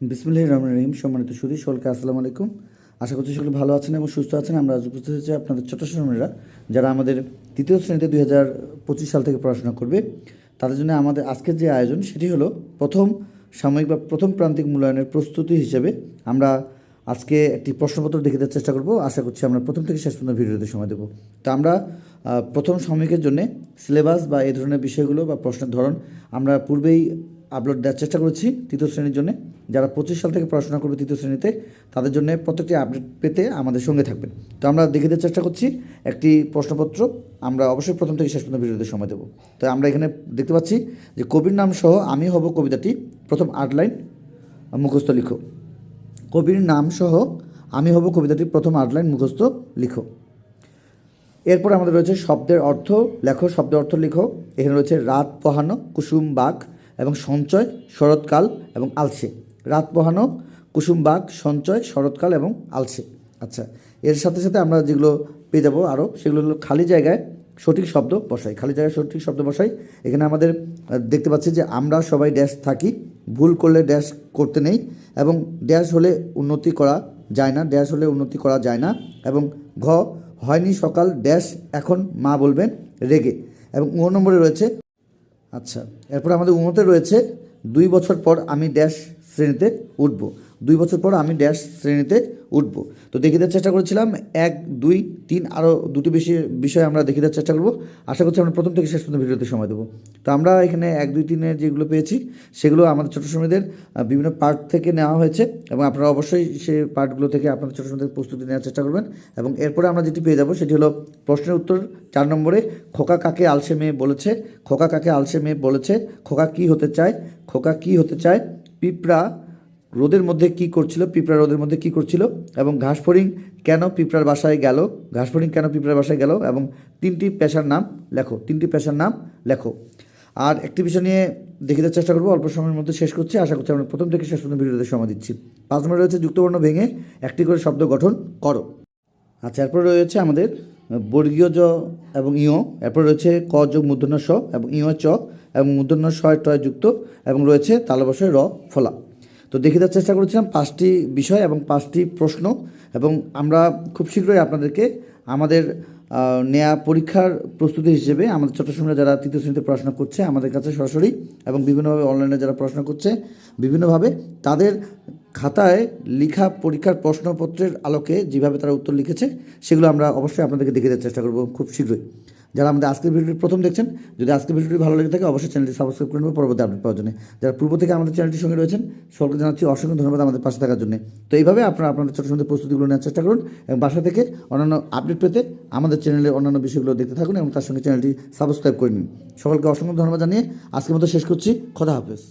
বিসমুল্লাহ রহমান রহিম। সম্মানিত সুদী সকলকে আসসালামু আলাইকুম। আশা করছি সকলে ভালো আছেন এবং সুস্থ আছেন। আমরা আজ উপস্থিত হয়েছি আপনাদের ছোট শ্রমীরা যারা আমাদের তৃতীয় শ্রেণীতে দুই হাজার পঁচিশ সাল থেকে পড়াশোনা করবে। তাদের জন্য আমাদের আজকের যে আয়োজন, সেটি হলো প্রথম সাময়িক বা প্রথম প্রান্তিক মূল্যায়নের প্রস্তুতি হিসেবে আমরা আজকে একটি প্রশ্নপত্র দেখে দেওয়ার চেষ্টা করব। আশা করছি আমরা প্রথম থেকে শেষ পর্যন্ত ভিডিওতে সময় দেবো। তো আমরা প্রথম সাময়িকের জন্য সিলেবাস বা এই ধরনের বিষয়গুলো বা প্রশ্নের ধরন আমরা পূর্বেই আপলোড দেওয়ার চেষ্টা করেছি তৃতীয় শ্রেণির জন্য। যারা পঁচিশ সাল থেকে পড়াশোনা করবে তৃতীয় শ্রেণীতে, তাদের জন্য প্রত্যেকটি আপডেট পেতে আমাদের সঙ্গে থাকবেন। তো আমরা দেখে দেওয়ার চেষ্টা করছি, একটি প্রশ্নপত্র। আমরা অবশ্যই প্রথম থেকে শেষ পর্যন্ত ভিডিওতে সময় দেবো। তো আমরা এখানে দেখতে পাচ্ছি যে কবির নাম সহ আমি হব কবিতাটি। প্রথম আট লাইন, মুখস্থ লিখো। কবির নাম সহ আমি হব কবিতাটি, প্রথম আট লাইন, মুখস্থ লিখো। এরপর আমাদের রয়েছে শব্দের অর্থ লেখো, শব্দের অর্থ লিখো। এখানে রয়েছে রাত পোহানো, কুসুম বাঘ। এবং সঞ্চয়, শরৎকাল এবং আলসে। রাত পোহানো কুসুম বাঘ, সঞ্চয়, শরৎকাল এবং আলসে। আচ্ছা এর সাথে সাথে আমরা যেগুলো পেয়ে যাব আরও সেগুলো হলো খালি জায়গায় সঠিক শব্দ বসাই। খালি জায়গায় সঠিক শব্দ বসাই। এখানে আমাদের দেখতে পাচ্ছি যে আমরা সবাই ড্যাশ থাকি, ভুল করলে ড্যাশ করতে নেই এবং ড্যাশ হলে উন্নতি করা যায় না ড্যাশ হলে উন্নতি করা যায় না এবং ঘ, হয়নি সকাল ড্যাশ এখন মা বলবেন রেগে। এবং ও নম্বরে রয়েছে আচ্ছা এরপর আমাদের উন্নতে রয়েছে। দুই বছর পর আমি ড্যাশ শ্রেণীতে উঠব। দুই বছর পর আমি ড্যাশ শ্রেণীতে উঠব। তো দেখিয়ে দেওয়ার চেষ্টা করেছিলাম। এক দুই তিন আরও দুটি বেশি বিষয় আমরা দেখিয়ে দেওয়ার চেষ্টা করব। আশা করছি আমরা প্রথম থেকে শেষ পর্যন্ত ভিডিওতে সময় দেবো। তো আমরা এখানে এক দুই তিনের যেগুলো পেয়েছি সেগুলো আমাদের ছোটো আহ, বিভিন্ন পার্ট থেকে নেওয়া হয়েছে এবং আপনারা অবশ্যই সেই পার্টগুলো থেকে আপনাদের ছোটো শ্রমিকদের প্রস্তুতি নেওয়ার চেষ্টা করবেন এবং এরপরে আমরা যেটি পেয়ে যাব সেটি হলো প্রশ্নের উত্তর চার নম্বরে খোকা কাকে আলসে মেয়ে বলেছে? খোকা কাকে আলসে মেয়ে বলেছে? খোকা কি হতে চায়? খোকা কি হতে চায়? পিঁপড়া রোদের মধ্যে কি করছিল? পিঁপড়া রোদের মধ্যে কি করছিল? এবং ঘাসফড়িং কেন পিঁপড়ার বাসায় গেল? ঘাসফড়িং কেন পিঁপড়ার বাসায় গেল? এবং তিনটি পেশার নাম লেখো, তিনটি পেশার নাম লেখো। আর একটি বিষয় নিয়ে দেখে দেওয়ার চেষ্টা করব, অল্প সময়ের মধ্যে শেষ করছি। আশা করছি আমরা প্রথম থেকে শেষ পর্যন্ত ভিডিওতে সময় দিচ্ছি। পাঁচ নম্বরে রয়েছে যুক্তবর্ণ ভেঙে একটি করে শব্দ গঠন করো। আচ্ছা এরপর রয়েছে আমাদের বর্গীয় জ এবং ইয়, এরপর রয়েছে ক যোগ মূর্ধন্য স এবং ইয় চ এবং মূর্ধন্য শয় টয় যুক্ত এবং রয়েছে তালবসয় র ফলা। তো দেখে দেওয়ার চেষ্টা করেছিলাম পাঁচটি বিষয় এবং পাঁচটি প্রশ্ন এবং আমরা খুব শীঘ্রই আপনাদেরকে আমাদের নেয়া পরীক্ষার প্রস্তুতি হিসেবে আমাদের সময় যারা তৃতীয় শ্রেণীতে পড়াশোনা করছে আমাদের কাছে সরাসরি এবং বিভিন্নভাবে অনলাইনে যারা পড়াশোনা করছে, বিভিন্নভাবে তাদের খাতায় লেখা পরীক্ষার প্রশ্নপত্রের আলোকে যেভাবে তারা উত্তর লিখেছে, সেগুলো আমরা অবশ্যই আপনাদেরকে দেখে দেওয়ার চেষ্টা করব খুব শীঘ্রই। যারা আমাদের আজকের ভিডিওটি প্রথম দেখছেন, যদি আজকের ভিডিওটি ভালো লেগে থাকে, অবশ্যই চ্যানেলটি সাবস্ক্রাইব করে নেবেন, পরবর্তী আপডেট পাওয়ার জন্য। যারা পূর্ব থেকে আমাদের চ্যানেলটির সঙ্গে রয়েছেন, সকলকে জানাচ্ছি অসংখ্য ধন্যবাদ আমাদের পাশে থাকার জন্য। তো এইভাবে আপনারা আপনাদের ছোটো ছোটো প্রস্তুতিগুলো নেওয়ার চেষ্টা করুন এবং বাসা থেকে অন্যান্য আপডেট পেতে আমাদের চ্যানেলের অন্যান্য বিষয়গুলো দেখতে থাকুন এবং তার সঙ্গে চ্যানেলটি সাবস্ক্রাইব করে নিন। সকলকে অসংখ্য ধন্যবাদ জানিয়ে আজকের মতো শেষ করছি। খোদা হাফেজ।